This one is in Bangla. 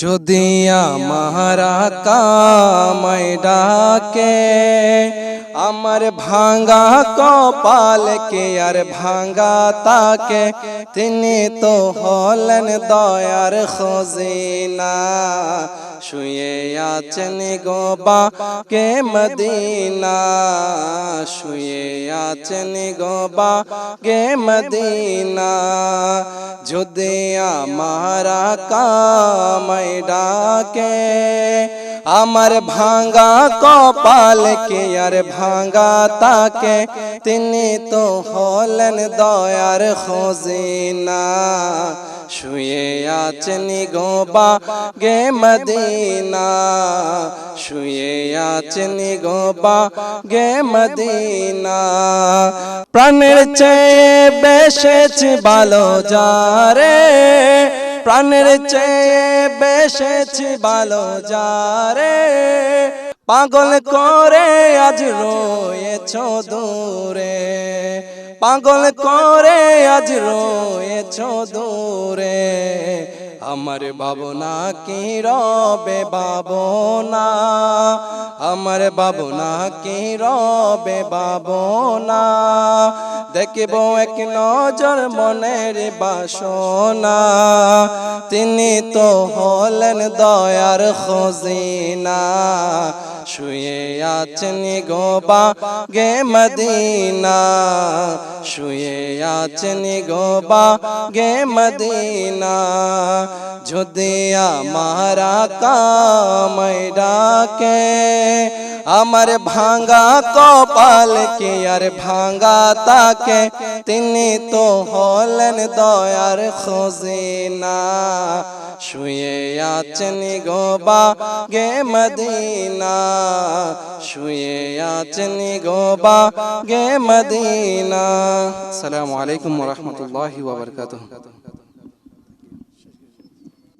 যদি আমার কামাই ডাকে, আমার ভাঙ্গা কপালকে আর ভাঙ্গা তাকে, তিনি তো হলেন দয়ার খজিনা। শুয়ে আছেন গোবা কে মদিনা, শুয়ে আছেন গোবা কে মদিনা যদি আমার কামাই ডাকে। আমার ভাঙ্গা কপাল কে আর ভাঙ্গা তাকে, তিনি তো হলেন দয়ার খোঁজিনা শুয়ে আছেন গোবা গে মদিনা। শুয়ে আছেন গোবা গে মদিনা। প্রাণের চেয়ে বেশেছে ভালো যারে। প্রাণের চেয়ে বেশেছে ভালো যারে। পাগল করে আজ রয়েছ দূরে। পাগল করে আজ রয়েছ দূরে। আমার ভাবনা কি রবে ভাবনা? আমার ভাবনা কি রবে ভাবনা? দেখব এক নজর মনের বাসনা। তিনি তো হলেন দয়ার খজিনা। শুয়ে আছেন গোবা গে মদিনা। শুয়ে আছেন গোবা গে মদিনা। যদি আমার কামাই ডাকে, আমার ভাঙ্গা কপাল কে আর ভাঙ্গা তাকে? তিনি তো হলেন দয়ার খোঁজিনা। শুয়ে আছেন গোবা গে মদিনা। শুয়ে আছেন গোবা গে মদিনা। আসসালামু আলাইকুম ওয়া রাহমাতুল্লাহি